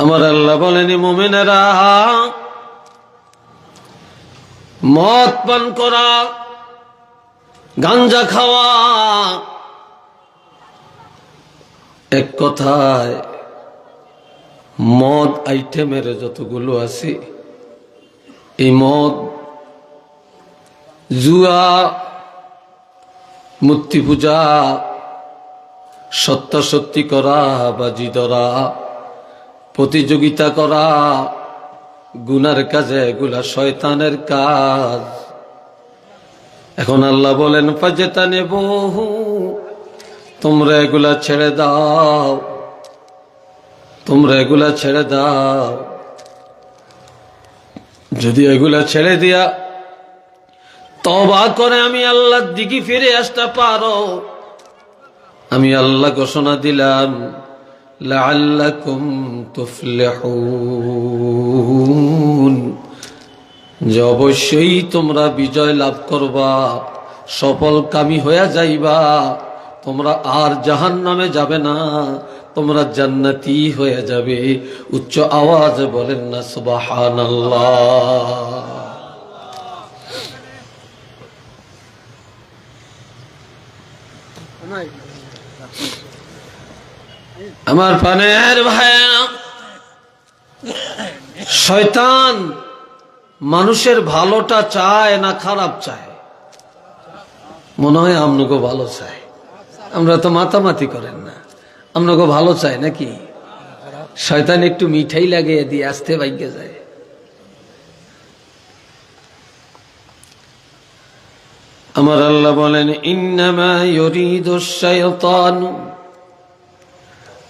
আমার আল্লাহ বলেনি, মোমেনেরা, মদ পান করা, গাঞ্জা খাওয়া। এক কথায়, মদ আইটেমের যতগুলো আছে, এই মদ জুয়া মূর্তি পূজা সত্যাসত্যি করা, বাজি ধরা প্রতিযোগিতা করা, গুনার কাজে এগুলা শয়তানের কাজ। এখন আল্লাহ বলেন, ফাজেতানে বহু, তোমরা এগুলা ছেড়ে দাও। তোমরা এগুলা ছেড়ে দাও। যদি এগুলা ছেড়ে দিয়া তবা করে আমি আল্লাহর দিকে ফিরে আসতে পারো, আমি আল্লাহ ঘোষণা দিলাম। লাআল্লাকুম তুফলিহুন। যে অবশ্যই তোমরা বিজয় লাভ করবা সফল কামি যাইবা, তোমরা আর জাহান নামে যাবে না, তোমরা জান্নাতি হয়ে যাবে। উচ্চ আওয়াজে বলেন না, সুবহানাল্লাহ। আমার পানের ভাইয়েরা শয়তান মানুষের ভালোটা চায় না খারাপ চায়? মনে হয় আমনগো ভালো চায়। আমরা তো মাতামাতি করেন না। আমনগো ভালো চায় নাকি? শয়তান একটু মিঠাই লাগিয়ে দিয়ে আসতে বাইকে যায়। আমার আল্লাহ বলেন, ইন্নামা ইউরিদু শাইতানু।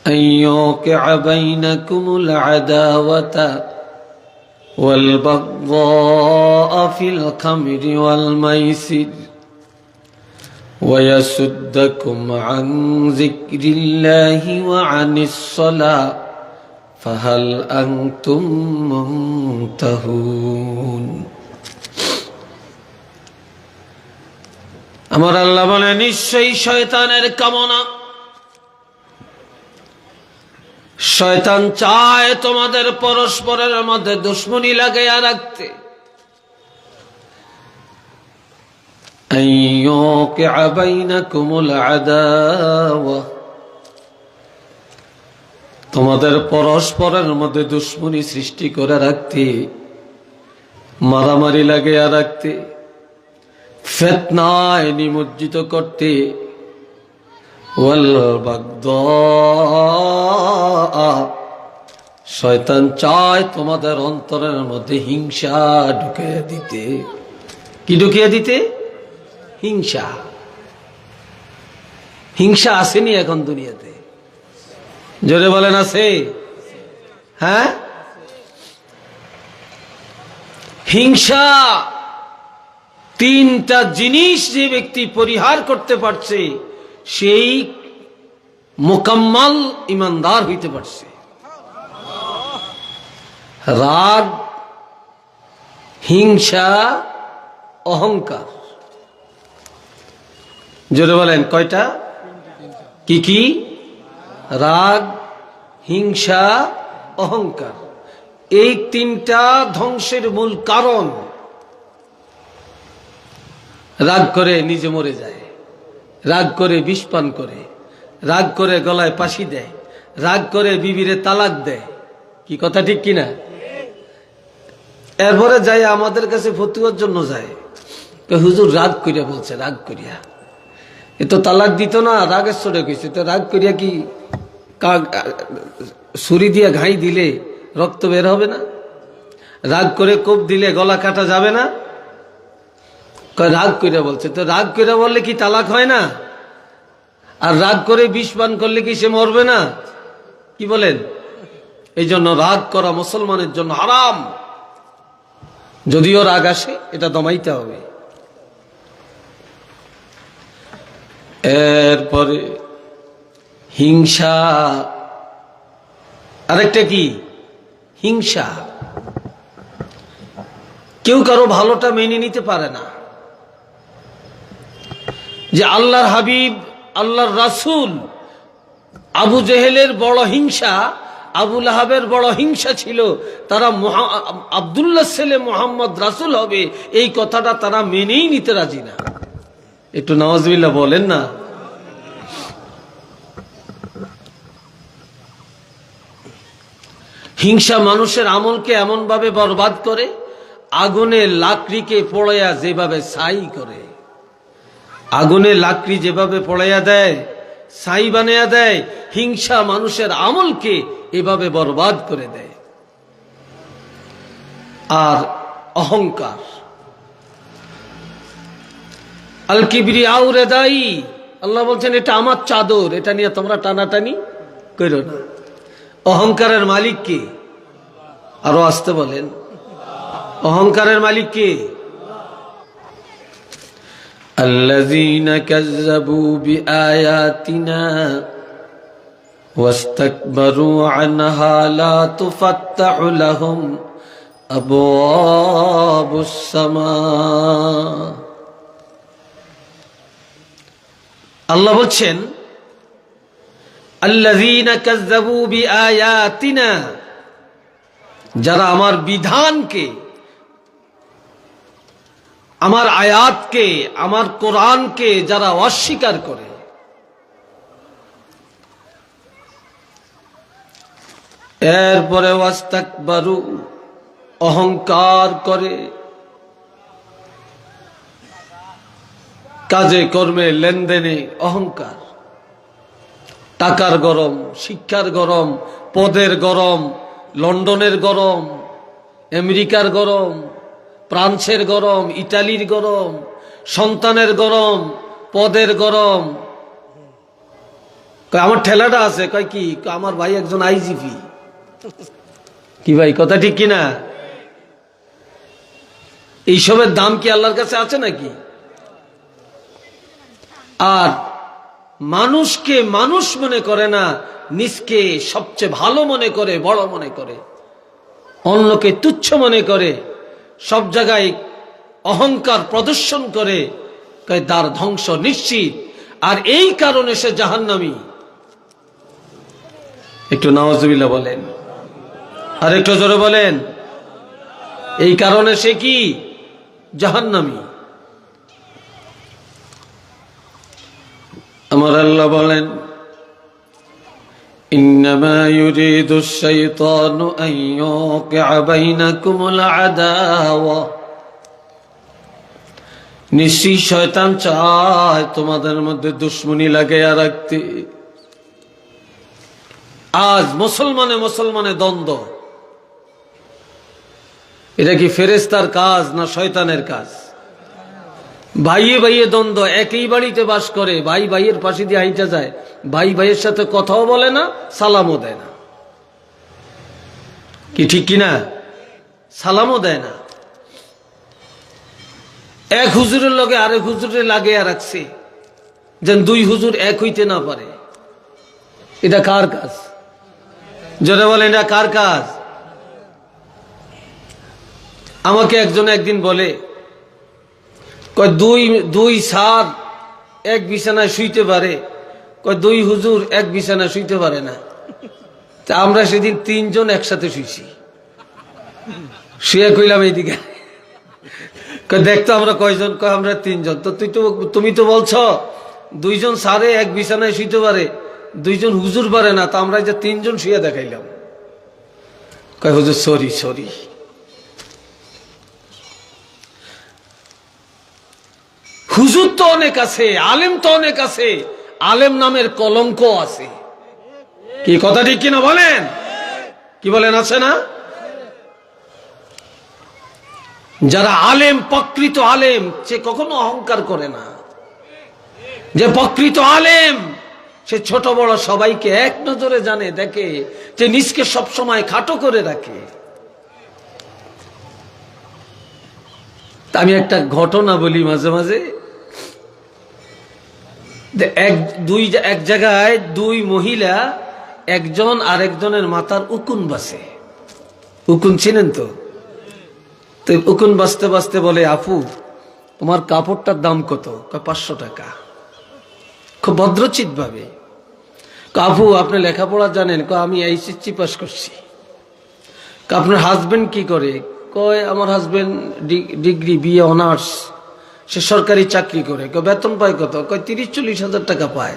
أن يوقع بينكم العداوة والبغضاء في الخمر والميسر ويسدكم عن ذكر الله وعن الصلاة فهل أنتم منتهون আমার আল্লাহ বলে নিশ্চয়ই শয়তানের কামনা শয়তান চায় তোমাদের পরস্পরের মধ্যে দুশ্মনী লাগাইয়া রাখতে। তোমাদের পরস্পরের মধ্যে দুশ্মনী সৃষ্টি করে রাখতে, মারামারি লাগাইয়া রাখতে, ফেতনায় নিমজ্জিত করতে শয়তান চায় তোমাদের অন্তরের মধ্যে হিংসা ঢুকিয়ে দিতে। কি ঢুকিয়ে দিতে? হিংসা। হিংসা আসেনি এখন দুনিয়াতে। জোরে বলেন, আছে? হ্যাঁ? হিংসা তিনটা জিনিস যে ব্যক্তি পরিহার করতে পারছে সেই মোকাম্মল ইমানদার হইতে পারছে। রাগ, হিংসা, অহংকার। জোরে বলেন, কয়টা? কি কি? রাগ, হিংসা, অহংকার। এই তিনটা ধ্বংসের মূল কারণ। রাগ করে নিজে মরে যায়। রাগ করে বিষ পান করে, রাগ করে গলায় পাশি দেয়, রাগ করে বিবিরে তালাক দেয়। কি কথা ঠিক কিনা? এরপরে যাই আমাদের কাছে ফতুয়ার জন্য যায়। হুজুর রাগ করিয়া বলছে, রাগ করিয়া। এ তো তালাক দিত না, রাগের সরে কইছে তো রাগ করিয়া কি ছুরি দিয়া ঘাই দিলে রক্ত বের হবে না? রাগ করে কোপ দিলে গলা কাটা যাবে না? রাগ কইরা বলছে। তো রাগ কইরা বললে কি তালাক হয় না? আর রাগ করে বিষ পান করলে কি সে মরবে না? কি বলেন? এই জন্য রাগ করা মুসলমানের জন্য হারাম। যদিও রাগ আসে, এটা দমাইতে হবে। এরপরে হিংসা। আরেকটা কি? হিংসা। কেউ কারও ভালোটা মেনে নিতে পারে না। যে আল্লাহর হাবিব, আল্লাহর রাসূল, আবু জেহেলের বড় হিংসা আবুল আহাবের বড় হিংসা ছিল। তারা আবদুল্লাহ ছেলে মোহাম্মদ রাসুল হবে, এই কথাটা তারা মেনেই নিতে রাজি না। একটু নওয়াজবিল্লা বলেন না। হিংসা মানুষের আমলকে এমন ভাবে বরবাদ করে, আগুনে লাকড়িকে পড়াইয়া যেভাবে ছাই করে। আগুনে লাকড়ি যেভাবে পড়াইয়া দেয়, ছাই বানাইয়া দেয়, হিংসা মানুষের আমলকে এভাবে বরবাদ করে দেয়। আর অহংকার। আল কিবরি আউরে দায়ী আল্লাহ বলছেন, এটা আমার চাদর, এটা নিয়ে তোমরা টানাটানি করো না। অহংকারের মালিক কে? আরও আসতে বলেন। অহংকারের মালিক কে? الذين كذبوا بآياتنا واستكبروا عنها لا تفتح لهم أبواب السماء আল্লাহ বলছেন আল্লাযীনা কাযযাবু বিআয়াতিনা যারা আমার বিধানকে আমার আয়াতকে, আমার কোরআনকে যারা অস্বীকার করে। এরপরে ওয়াস্তাকবারু, অহংকার করে। কাজে, কর্মে, লেনদেনে অহংকার। টাকার গরম, শিক্ষার গরম, পদের গরম, লন্ডনের গরম, আমেরিকার গরম ফ্রান্সের গরম, ইটালির গরম, সন্তানের গরম, পদের গরম। আমার ঠেলাটা আছে, কয় কি? আমার ভাই একজন আইজিপি। কি ভাই, কথা ঠিক কিনা? এইসবের দাম কি আল্লাহর কাছে আছে নাকি? আর মানুষকে মানুষ মনে করে না, নিজকে সবচেয়ে ভালো মনে করে, বড় মনে করে, অন্যকে তুচ্ছ মনে করে। সব জায়গায় অহংকার প্রদর্শন করে তার ধ্বংস নিশ্চিত। আর এই কারণে সে জাহান্নামী। একটু নওয়াজবিল্লা বলেন। আর একটু জোরে বলেন। এই কারণে সে কি? জাহান্নামী। আমার আল্লাহ বলেন إنما يريد الشيطان أن يوقع بينكم العداوة নিশ্চয়ই শয়তান চায় তোমাদের মধ্যে দুশ্মনী লাগাইয়া রাখতে আজ মুসলমানে মুসলমানে দ্বন্দ্ব এটা কি ফেরেস্তার কাজ না শয়তানের কাজ ভাইয়ে ভাইয়ে দ্বন্দ্ব, একই বাড়িতে বাস করে, ভাই ভাইয়ের পাশে দিয়ে হাইটা যায়। ভাই ভাইয়ের সাথে কথাও বলে না, সালামও দেয় না। কি ঠিক কিনা? সালামও দেয় না। এক হুজুরের লগে আরেক হুজুরে লাগিয়ে রাখছে। যেন দুই হুজুর এক হইতে না পারে। এটা কার কাজ? জোরে বলে এটা কার কাজ? আমাকে একজন একদিন বলে দুই দুই সার এক বিছানায় শুইতে পারে। দুই হুজুর এক বিছানায় শুইতে পারে না। তা আমরা সেদিন তিনজন একসাথে শুইছি। শুয়ে কইলাম এইদিকে। দেখতো আমরা কয়জন, কয় আমরা তিনজন। তো তুই তো, তুমি তো বলছ, দুইজন সারে এক বিছানায় শুইতে পারে, দুইজন হুজুর পারে না। তা আমরা যে তিনজন শুয়ে দেখাইলাম। কয় হুজুর সরি সরি হুজুর তো অনেক আছে, আলেম তো অনেক আছে, আলেম নামের কলঙ্ক আছে। কি কথা ঠিক কিনা বলেন? কি বলেন, আছে না? যারা আলেম, প্রকৃত আলেম, সে কখনো অহংকার করে না। যে প্রকৃত আলেম, সে ছোট বড় সবাইকে এক নজরে জানে, দেখে, যে নিজকে সবসময় খাটো করে রাখে। আমি একটা ঘটনা বলি মাঝে মাঝে। এক, দুই এক জায়গায় দুই মহিলা, একজন আরেকজনের মাথার উকুন বাসে। উকুন চিনেন তো? তো উকুন বাঁচতে বাঁচতে বলে, আপু, তোমার কাপড়টার দাম কত? পাঁচশো টাকা। খুব ভদ্রচিত ভাবে। কাফু আপনি লেখাপড়া জানেন? আমি এইচএসসি পাস করছি। আপনার হাজবেন্ড কি করে? কয়, আমার হাজবেন্ড ডিগ্রি বিএ অনার্স সে সরকারি চাকরি করে। কয়, বেতন পায় কত? কয় তিরিশ চল্লিশ হাজার টাকা পায়।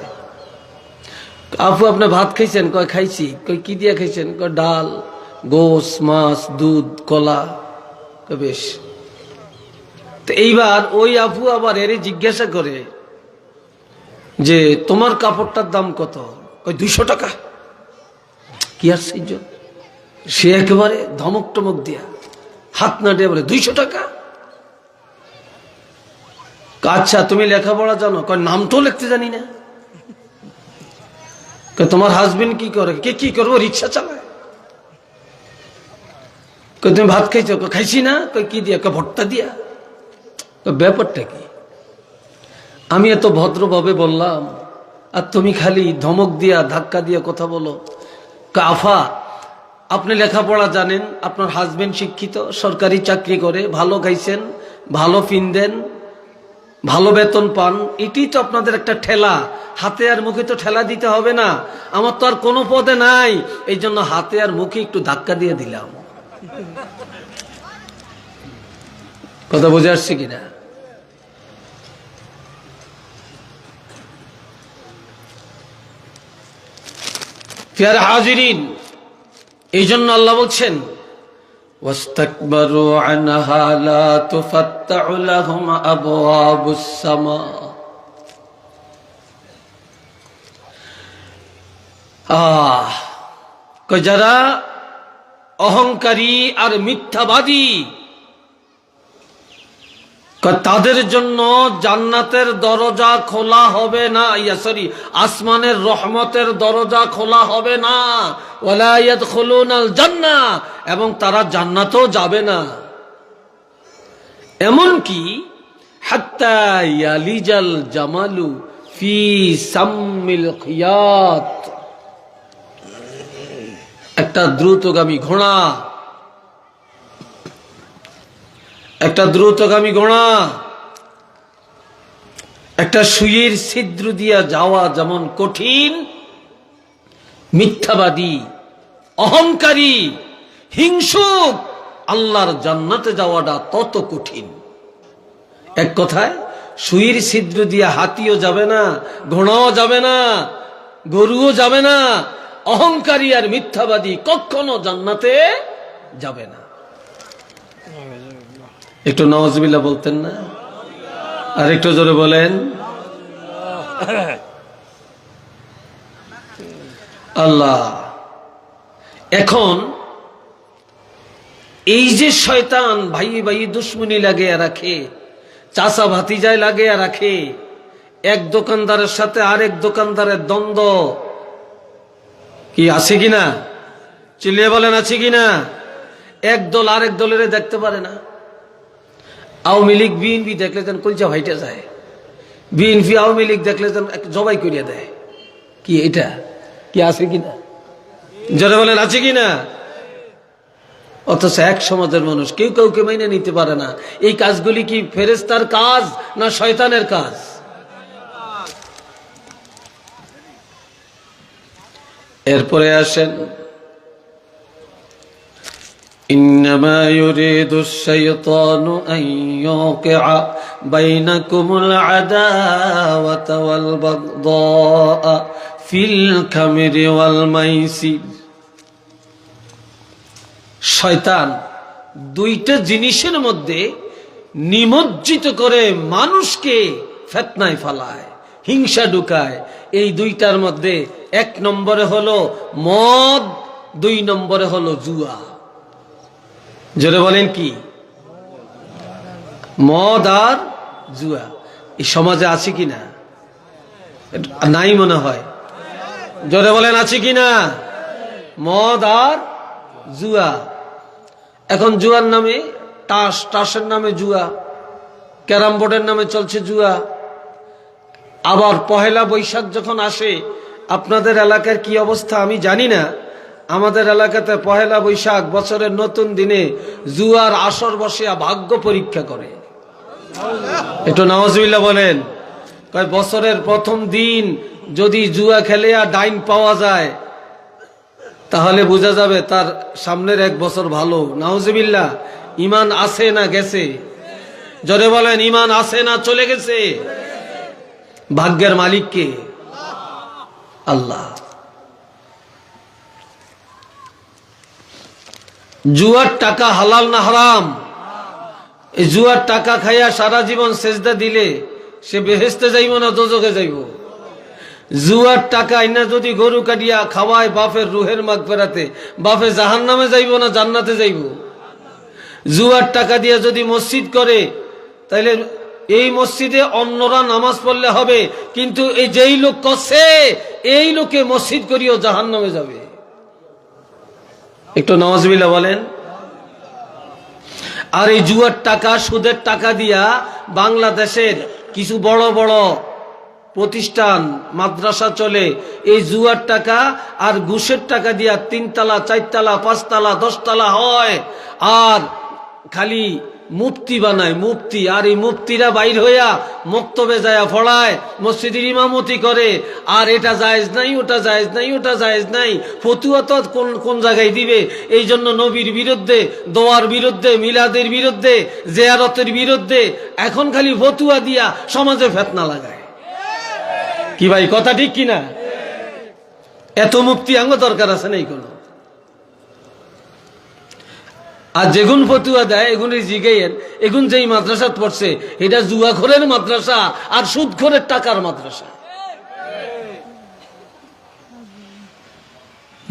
আপু আপনি ভাত খাইছেন? কয়, খাইছি। কয়, কি দিয়ে খাইছেন? কয়, ডাল, গোস, মাছ, দুধ, কলা। বেশ। তো এইবার ওই আপু আবার এরই জিজ্ঞাসা করে যে, তোমার কাপড়টার দাম কত? কয়, দুইশো টাকা। কি আর সেই? সে একেবারে ধমক টমক দিয়া হাত না দিয়ে বলে, দুইশো টাকা? আচ্ছা তুমি লেখাপড়া জানো? নাম তো লিখতে জানি না। তোমার হাজবেন্ড কি করে? কে কি করব? রিক্সা চালায়। তুমি ভাত খাইছো? খাইছি না। কি দিয়া? ভর্তা দিয়া। ব্যাপারটা কি? আমি এত ভদ্রভাবে বললাম, আর তুমি খালি ধমক দিয়া, ধাক্কা দিয়া কথা বলো। আফা, আপনি লেখাপড়া জানেন, আপনার হাজবেন্ড শিক্ষিত, সরকারি চাকরি করে, ভালো খাইছেন, ভালো ফিন দেন ভালো বেতন পান এটি তো আপনাদের একটা ঠেলা। হাতে আর মুখে তো ঠেলা দিতে হবে না। আমার তো আর কোনো পদে নাই। এই জন্য হাতে আর মুখে একটু ধাক্কা দিয়ে দিলাম। কথা বুঝে আসছে কিনা? হাজিরিন, এই জন্য আল্লাহ বলছেন واستكبروا عنها لا تفتح لهم أبواب السماء আহ কই যারা অহংকারী আর মিথ্যাবাদী কয় তাদের জন্য জান্নাতের দরজা খোলা হবে না। ইয়া, সরি, আসমানের রহমতের দরজা খোলা হবে না। ওয়ালায়াত খুলুন জান্না, এবং তারা জান্নাতও যাবে না। এমন কি হাত্তা ইয়ালিজাল জামালু ফি সাম্মিল খিয়াত। একটা দ্রুতগামী ঘোড়া একটা দ্রুতগামী ঘোড়া একটা সুইয়ের ছিদ্র দিয়া যাওয়া যেমন কঠিন, মিথ্যাবাদী, অহংকারী, হিংসুক, আল্লাহর জান্নাতে যাওয়াটা তত কঠিন। এক কথায় সুইর ছিদ্র দিয়া হাতিও যাবে না ঘোড়াও যাবে না, গরুও যাবে না, অহংকারী আর মিথ্যাবাদী কখনো জান্নাতে যাবে না। একটু নওয়াজবিল্লা বলতেন না? আর একটু জোরে বলেন। আল্লাহ, এখন এই যে শয়তান ভাই ভাই দুশ্মনী লাগিয়ে রাখে চাষা ভাতিজায় লাগিয়ে রাখে, এক দোকানদারের সাথে আরেক দোকানদারের দ্বন্দ্ব কি আছে কিনা? চিল্লিয়ে বলেন, আছে কিনা? এক দল আরেক দলের দেখতে পারে না। আওয়ামী লীগ বিএনপি দেখলে যেন কলচা ভাইটা যায়। বিএনপি আওয়ামী লীগ দেখলে যেন জবাই করিয়া দেয়। কি এটা? কি আছে কিনা? যারা বলেন, আছে কিনা? অথচ এক সমাজের মানুষ, কেউ কাউকে মাইনে নিতে পারে না। এই কাজগুলি কি ফেরেস্তার কাজ না শয়তানের কাজ? এরপরে আসেন إنما يريد الشيطان أن يوقع بينكم العداوة والبغضاء في الكمر والميسر শয়তান দুইটা জিনিসের মধ্যে নিমজ্জিত করে মানুষকে ফেতনায় ফালায় হিংসা ঢুকায় এই দুইটার মধ্যে এক নম্বরে হলো মদ দুই নম্বরে হলো জুয়া জোরে বলেন কি? মদ আর জুয়া, এই সমাজে আছে কি না? নাই মনে হয়। জোরে বলেন, আছে কি না? মদ আর জুয়া। এখন জুয়ার নামে টাস, টাসের নামে জুয়া, ক্যারাম বোর্ডের নামে চলছে জুয়া। আবার পহেলা বৈশাখ যখন আসে, আপনাদের এলাকার কি অবস্থা আমি জানি না। আমাদের এলাকাতে পহেলা বৈশাখ বছরের নতুন দিনে জুয়ার আসর বসিয়া ভাগ্য পরীক্ষা করে। একটু নওয়াজবিল্লা বলেন বছরের প্রথম দিন যদি জুয়া খেলে আর ডাইন পাওয়া যায়, তাহলে বোঝা যাবে তার সামনের এক বছর ভালো। নাউজিবিল্লা ইমান আছে না গেছে? জরে বলেন, ইমান আছে না চলে গেছে? ভাগ্যের মালিককে? আল্লাহ। জুয়ার টাকা হালাল না হারাম? এই জুয়ার টাকা খাইয়া সারা জীবন সেজদা দিলে সে বেহেস্তে যাইব না দোজকে যাইব? জুয়ার টাকা ইনা যদি গরু কাটিয়া খাওয়ায় বাপের রুহের মাগ ফেরাতে বাপে জাহান নামে যাইব না জান্নাতে যাইব? জুয়ার টাকা দিয়ে যদি মসজিদ করে, তাইলে এই মসজিদে অন্যরা নামাজ পড়লে হবে, কিন্তু এই যেই লোক করছে এই লোকে মসজিদ করিও জাহান নামে যাবে। একটু নওয়াজবিল্লা বলেন। আর এই জুয়ার টাকা, সুদের টাকা দিয়া বাংলাদেশের কিছু বড় বড় প্রতিষ্ঠান, মাদ্রাসা চলে, এই জুয়ার টাকা আর ঘুষের টাকা দিয়া তিনতলা, চারতলা, পাঁচতলা, দশতলা হয়। আর খালি মুফতি বানায় মুফতি আর এই মুফতিরা বাইর হইয়া মক্তবে যায়া ফড়ায় মসজিদের ইমামতি করে। আর এটা জায়েজ নাই, ওটা জায়েজ নাই, ওটা জায়েজ নাই। ফতুয়া তো কোন কোন জায়গায় দিবে? এই জন্য নবীর বিরুদ্ধে, দোয়ার বিরুদ্ধে, মিলাদের বিরুদ্ধে, জেয়ারতের বিরুদ্ধে, এখন খালি ফতুয়া দিয়া সমাজে ফেতনা লাগায়। কি ভাই, কথা ঠিক কিনা? এত মুক্তি আঙ্গ দরকার আছে নাই কোনো? আর যেগুন ফতুয়া দেয় এগুলি জিগাইয়েন এগুন যেই মাদ্রাসাত পড়ছে, এটা জুয়াখোরের মাদ্রাসা আর সুদখোরের টাকার মাদ্রাসা।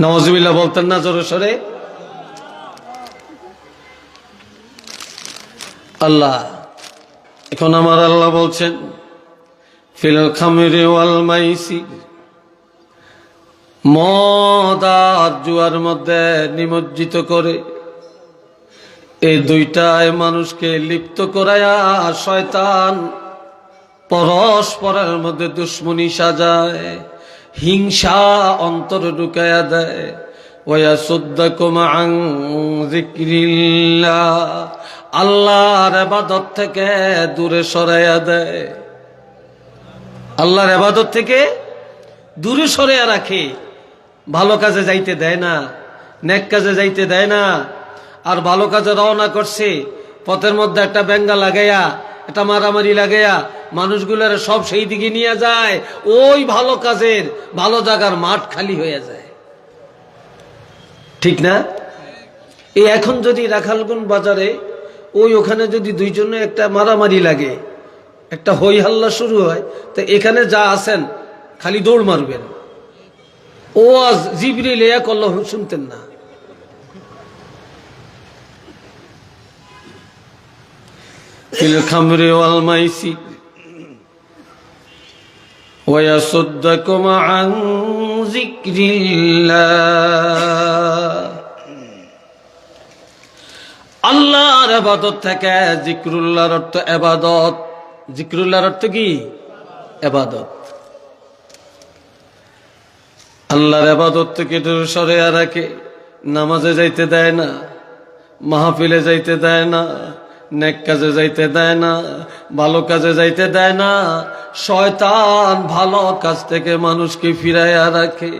নওয়াজবিল্লাহ বলতেন না জোরে সরে। আল্লাহ, এখন আমার আল্লাহ বলছেন ওয়াল মদ আর জুয়ার মধ্যে নিমজ্জিত করে এই দুইটায় মানুষকে লিপ্ত করায়া শয়তান পরস্পরের মধ্যে দুশ্মনী সাজায়, হিংসা অন্তর ঢুকায়া দেয়। ওয়া সুদ্দাকুম আন যিকরিল্লাহ, আল্লাহর ইবাদত থেকে দূরে সরাইয়া দেয়। আল্লাহর ইবাদত থেকে দূরে সরাইয়া রাখে। ভালো কাজে যাইতে দেয় না, নেক কাজে যাইতে দেয় না। আর ভালো কাজে রওনা করছে। পথের মধ্যে একটা ব্যাঙ্গা লাগাইয়া, একটা মারামারি লাগাইয়া, মানুষগুলোর সব সেই দিকে নিয়ে যায়। ওই ভালো কাজের, ভালো জায়গার মাঠ খালি হয়ে যায়। ঠিক না? এই এখন যদি রাখালগুন বাজারে, ওই ওখানে যদি দুইজনে একটা মারামারি লাগে, একটা হই হাল্লা শুরু হয়, তো এখানে যা আছেন, খালি দৌড় মারবেন। ও আজ জিবরি লেয়া করল শুনতেন না। ফিল খামরে ওয়াল মাইসি ويصدكم عن ذكر الله আল্লাহর আবাদত থেকে জিক্রুল্লাহর অর্থ এবাদত জিক্রুল্লাহর অর্থ কি এবাদত আল্লাহর আবাদত থেকে দূরে সরে রাখে নামাজে যাইতে দেয় না মাহফিলে যাইতে দেয় না নেক কাজে যাইতে দেয় না, ভালো কাজে যাইতে দেয় না। শয়তান ভালো কাজ থেকে মানুষকে ফিরাইয়া রাখে।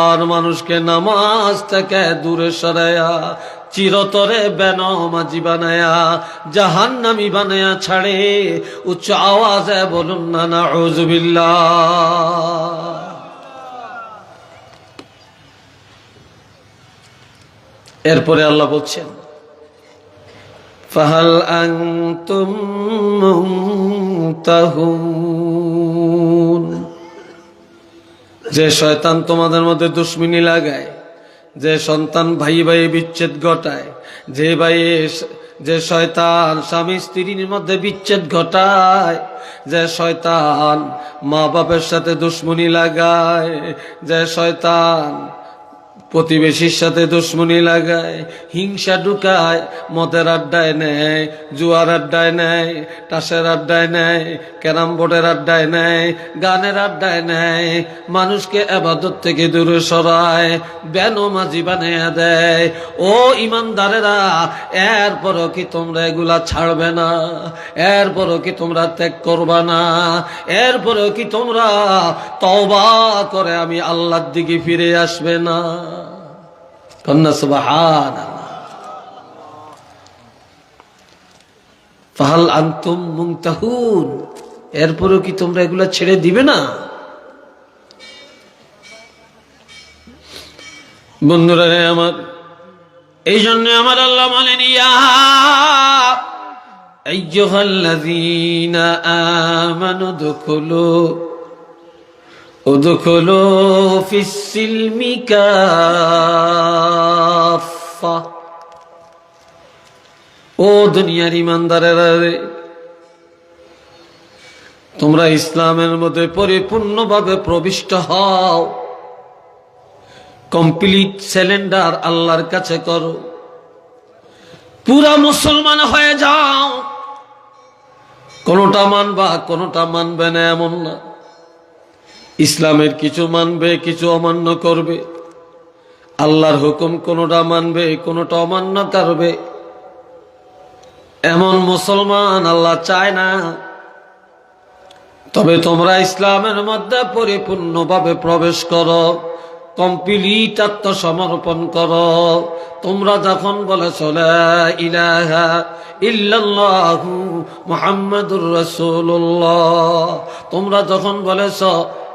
আর মানুষকে নামাজ থেকে দূরে সরাইয়া, চিরতরে বেনমাজি বানায়া জাহান্নামি বানায়া ছাড়ে। উচ্চ আওয়াজে বলুন না না এরপরে আল্লাহ বলছেন, ফাহাল মুনতাহুন। যে শয়তান তোমাদের মধ্যে দুশ্মনী লাগায়, যে সন্তান ভাই ভাই বিচ্ছেদ ঘটায়, যে ভাই যে শয়তান স্বামী স্ত্রীর মধ্যে বিচ্ছেদ ঘটায়, যে শয়তান মা বাপের সাথে দুশ্মনী লাগায়, যে শয়তান প্রতিবেশীর সাথে দুশ্মনী লাগায়, হিংসা ঢুকায়, মদের আড্ডায় নেয়, জুয়ার আড্ডায় নেয় টাসের আড্ডায় নেয়, ক্যারাম বোর্ডের আড্ডায় নেয়, গানের আড্ডায় নেয়, মানুষকে আবাদত থেকে দূরে সরায় মাঝি বানিয়ে দেয়। ও ইমানদারেরা, এরপরও কি তোমরা এগুলা ছাড়বে না? এরপরও কি তোমরা ত্যাগ করবা না? এরপরও কি তোমরা তওবা করে আমি আল্লাহর দিকে ফিরে আসবে না? কন্যা ফাহাল আন্তম এরপরেও কি তোমরা এগুলা ছেড়ে দিবে না? বন্ধুরা আমার, এই জন্য আমার আল্লাহ মানে বলেন, ইয়া আইয়ুহাল্লাযীনা আমানো দুখুলু ادخلوا ادخلوا في السلم كافة ও দুনিয়ার ইমানদারেরা রে তোমরা ইসলামের মধ্যে পরিপূর্ণভাবে প্রবিষ্ট হও কমপ্লিট সিলিন্ডার আল্লাহর কাছে করো পুরা মুসলমান হয়ে যাও কোনটা মানবা কোনটা মানবে না এমন না ইসলামের কিছু মানবে, কিছু অমান্য করবে। আল্লাহর হুকুম কোনটা মানবে, কোনটা অমান্য করবে। এমন মুসলমান আল্লাহ চায় না। তবে তোমরা ইসলামের মধ্যে পরিপূর্ণভাবে প্রবেশ করো, কমপ্লিট আত্মসমর্পণ করো। তোমরা যখন বলে চলে ইলাহা ইল্লাল্লাহু মুহাম্মাদুর রাসূলুল্লাহ তোমরা যখন বলেছ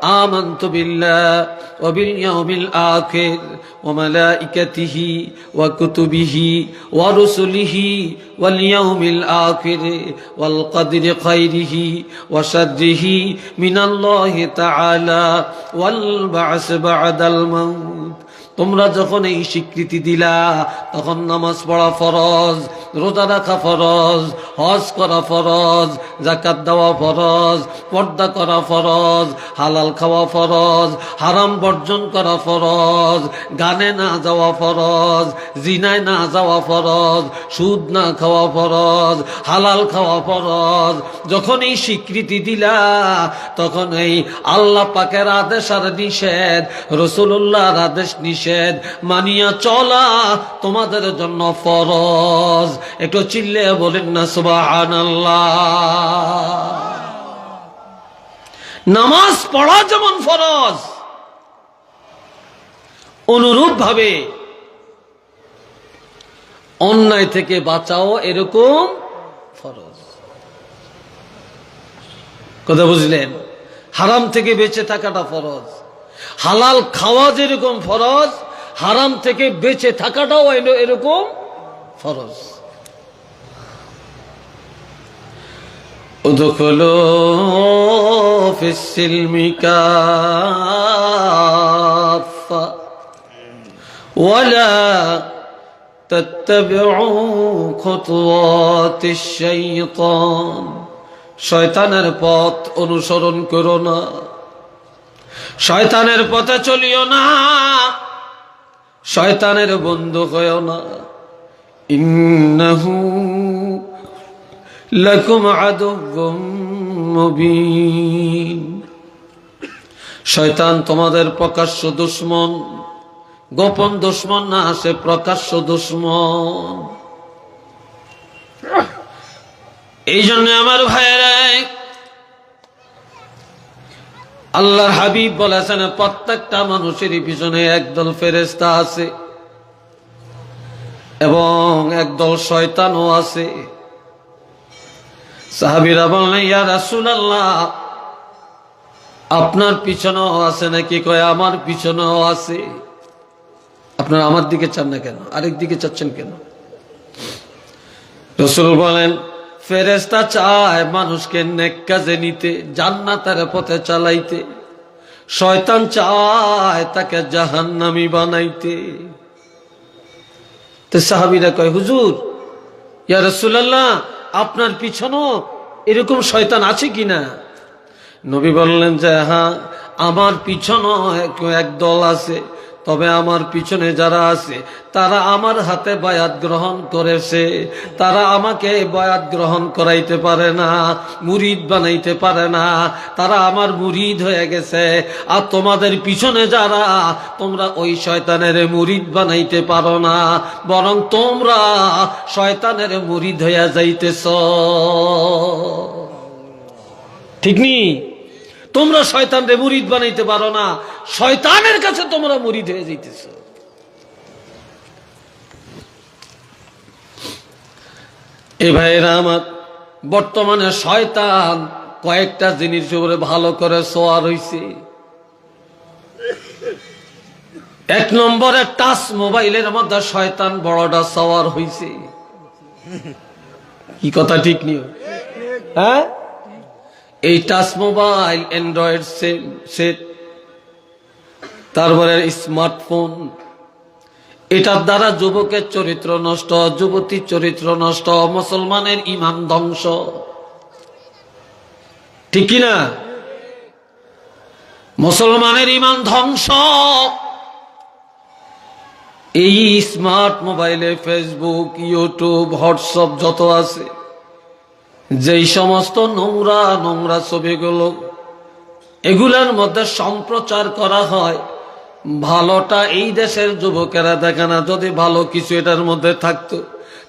آمنت بالله وباليوم الآخر وملائكته وكتبه ورسله واليوم الآخر والقدر خيره وشره من الله تعالى والبعث بعد الموت তোমরা যখন এই স্বীকৃতি দিলা, তখন নামাজ পড়া ফরজ, রোজা রাখা ফরজ, হজ করা ফরজ জাকাত দেওয়া ফরজ, পর্দা করা ফরজ, হালাল খাওয়া ফরজ, হারাম বর্জন করা ফরজ, গানে না যাওয়া ফরজ, জিনায় না যাওয়া ফরজ, সুদ না খাওয়া ফরজ, হালাল খাওয়া ফরজ, যখন এই স্বীকৃতি দিলা, তখন এই আল্লাহ পাকের আদেশ আর নিষেধ রসুল্লাহর আদেশ নিষেধ মানিয়া চলা তোমাদের জন্য ফরজ। একটু চিল্লে বলেন না সুবাহান নামাজ পড়া যেমন ফরজ অনুরূপ ভাবে অন্যায় থেকে বাঁচাও এরকম ফরজ। কথা বুঝলেন? হারাম থেকে বেঁচে থাকাটা ফরজ। হালাল খাওয়া যেরকম ফরজ হারাম থেকে বেঁচে থাকাটাও এলো এরকম ফরজ ادخلوا في السلم كافة ولا تتبعوا خطوات الشيطان শয়তানের পথ অনুসরণ করো না শয়তানের পথে চলিও না, শয়তানের বন্ধু হয়েও না। ইন্নাহু লাকুম আদুব্বুম মুবিন। শয়তান তোমাদের প্রকাশ্য দুশ্মন, গোপন দুশ্মন না, সে প্রকাশ্য দুশ্মন। এই জন্য আমার ভাইয়েরাই আল্লাহর হাবিব বলেছেন, প্রত্যেকটা মানুষেরই পিছনে একদল ফেরেস্তা আছে এবং একদল শয়তানও আছে। সাহাবিরা বললেন, ইয়া রাসুল আল্লাহ আপনার পিছনেও আছে নাকি? কয়, আমার পিছনেও আছে। আপনার আমার দিকে চান না কেন? আরেক দিকে চাচ্ছেন কেন? রসুল বলেন ফেরেস্তা চায় মানুষকে নেক কাজে নিতে, জান্নাতের পথে চালাইতে। শয়তান চায় তাকে জাহান্নামি বানাইতে। তো সাহাবিরা কয়, হুজুর, ইয়া রসুল্লাহ আপনার পিছনও এরকম শয়তান আছে কিনা? নবী বললেন যে হ্যাঁ আমার পিছনও এক- এক দল আছে। তবে আমার পিছনে যারা আছে, তারা আমার হাতে বায়াত গ্রহণ করেছে। তারা আমাকে বায়াত গ্রহণ করাইতে পারে না, মুরিদ বানাইতে পারে না। তারা আমার মুরিদ হয়ে গেছে। আর তোমাদের পিছনে যারা, তোমরা ওই শয়তানের মুরিদ বানাইতে পারো না, বরং তোমরা শয়তানের মুরিদ হইয়া যাইতেছ। ঠিক নি? তোমরা শয়তানরে মুরিদ বানাইতে পারো না। শয়তানের কাছে তোমরা মুরিদ হয়ে যাইতেছ। এ ভাইরা আমার, বর্তমানে শয়তান কয়েকটা জিনিস উপরে ভালো করে সোয়ার হইছে। এক নম্বরে টাচ মোবাইলের মধ্যে শয়তান বড়টা সওয়ার হইছে। কি কথা ঠিক নিও? হ্যাঁ? এই টাচ মোবাইল, অ্যান্ড্রয়েড সেট তারপরে স্মার্টফোন। এটার দ্বারা যুবকের চরিত্র নষ্ট, যুবতীর চরিত্র নষ্ট, মুসলমানের ইমান ধ্বংস। ঠিক কিনা মুসলমানের ইমান ধ্বংস। এই স্মার্ট মোবাইলে ফেসবুক ইউটিউব হোয়াটসঅ্যাপ যত আছে যেই সমস্ত নোংরা নোংরা ছবিগুলো এগুলার মধ্যে সম্প্রচার করা হয়, ভালোটা এই দেশের যুবকেরা দেখে না। যদি ভালো কিছু এটার মধ্যে থাকতো,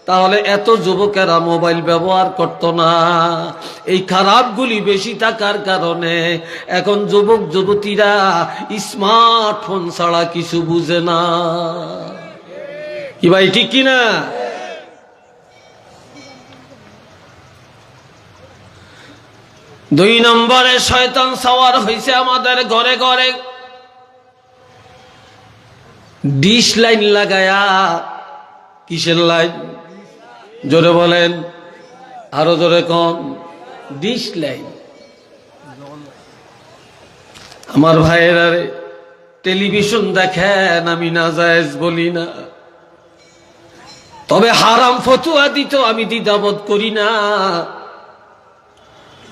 তাহলে এত যুবকেরা মোবাইল ব্যবহার করতো না। এই খারাপগুলি বেশি থাকার কারণে এখন যুবক, যুবতীরা স্মার্টফোন ছাড়া কিছু বুঝে না। কি ভাই, ঠিক কিনা? দুই নম্বরে শয়তান সাওয়ার হয়েছে আমাদের ঘরে ঘরে। ডিশ লাইন লাগায়া। কিসের লাইন? জোরে বলেন। আরও জোরে কম ডিশ লাইন। আমার ভাইয়েরা রে, টেলিভিশন দেখেন, আমি না জায়েজ বলি না। তবে হারাম ফতুয়া দিত, আমি দ্বিধাবোধ করি না।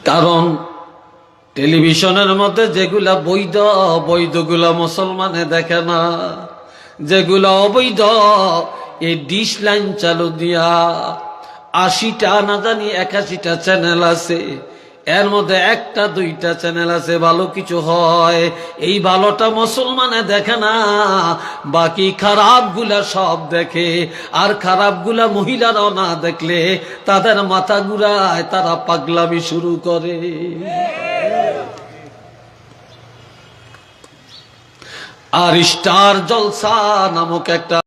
কারণ টেলিভিশনের মধ্যে যেগুলা বৈধ, বৈধগুলা মুসলমানে দেখে না, যেগুলা অবৈধ, এই ডিশ লাইন চালু দিয়া আশিটা, না জানি একাশিটা চ্যানেল আছে। এর মধ্যে একটা, দুইটা চ্যানেল আছে, ভালো কিছু হয়। এই ভালোটা মুসলমানে দেখে না, বাকি খারাপগুলা সব দেখে। আর খারাপগুলা মহিলারাও না দেখলে তাদের মাথা ঘুরায়, তারা পাগলামি শুরু করে। আর স্টার জলসা নামক একটা